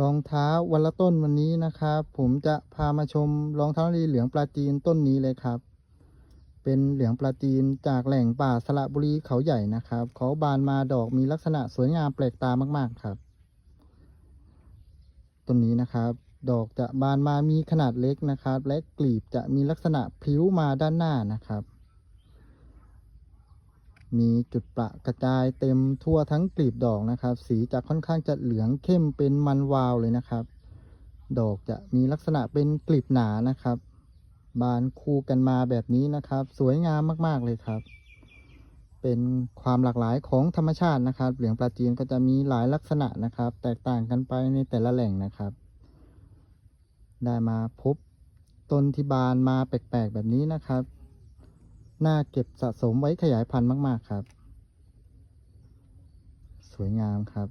รองเท้าวันละต้นวันนี้นะครับ ผมจะพามาชมรองเท้าลีเหลืองปลาจีนต้นนี้เลยครับ เป็นเหลืองปลาจีนจากแหล่งป่าสระบุรีเขาใหญ่นะครับเขาบานมาดอกมีลักษณะสวยงามแปลกตามาก ๆครับต้นนี้นะครับ ดอกจะบานมามีขนาดเล็กนะครับ และกลีบจะมีลักษณะพลิ้วมาด้านหน้านะครับ มีจุดประกระจายเต็มทั่วทั้งกลีบดอกนะครับ สีจะค่อนข้างจะเหลืองเข้มเป็นมันวาวเลยนะครับ ดอกจะมีลักษณะเป็นกลีบหนานะครับ บานคู่กันมาแบบนี้นะครับ สวยงามมากๆเลยครับ เป็นความหลากหลายของธรรมชาตินะครับ เหลืองปลาจีนก็จะมีหลายลักษณะนะครับ แตกต่างกันไปในแต่ละแหล่งนะครับ ได้มาพบต้นที่บานมาแปลกๆแบบนี้นะครับ น่าเก็บสะสมไว้ขยายพันธุ์มาก ๆ ครับ สวยงามครับ